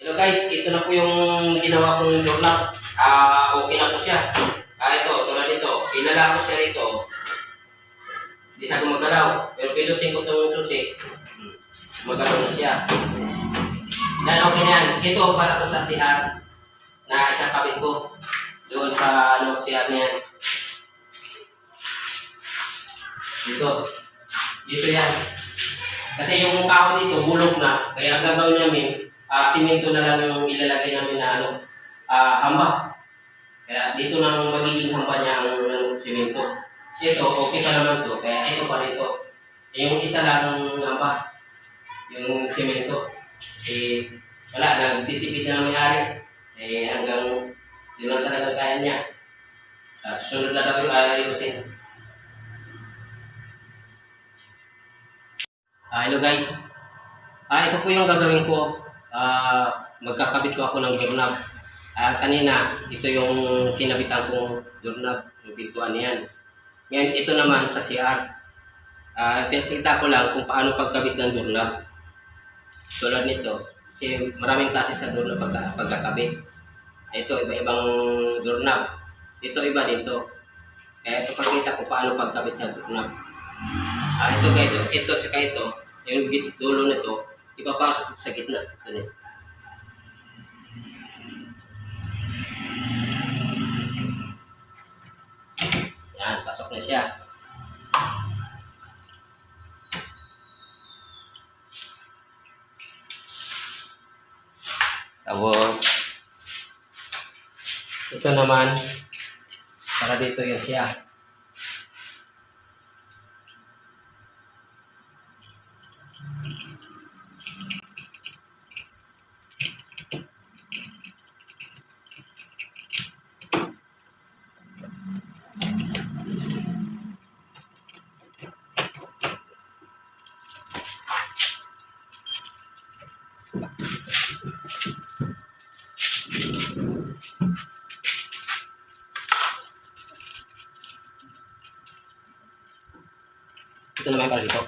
Hello guys, ito na po yung ginawa kong doorknob. Ah, okay na po siya. Ah, ito, tulad nito. Inala ko siya rito. Hindi siya gumagalaw. Pero pinutin ko itong susi. Gumagalaw na siya. Yan, okay na yan. Ito para po sa CR na ikakabit ko. Doon sa ano, CR na yan. Dito. Dito yan. Kasi yung kahoy dito, bulok na. Kaya gagawin namin, ah simento na lang yung ilalagay namin na ano, ah hamba. Kaya dito na ang magiging hamba niya ang ano, simento. Ito, okay pa naman to. Kaya ito pa rin to. Yung isa lang ang hamba, yung simento. Eh, wala, nagtitipid na ng may-ari. Eh, hanggang yun lang talaga kaya niya. Uh, susunod na daw yung ayusin. Ah, hello guys. Ah, ito po yung gagawin ko. Ah, magkakabit ko ako ng doorknob. Ah, kanina, ito yung kinabitan kong doorknob, yung pintuan niyan. Ngayon, ito naman sa CR. Ah, pinakita ko lang kung paano pagkabit ng doorknob. Tulad nito, kasi maraming klase sa doorknob pagka, pagkakabit. Ito, iba-ibang doorknob. Ito, iba dito. Kaya ito pakita ko paano pagkabit sa doorknob. Ah, ito guys, ito tsaka ito, yung dulo nito, ipapasok sa gitna. Na. Yan, pasok na siya. Tapos, ito naman, para dito yun siya. Ito naman para dito.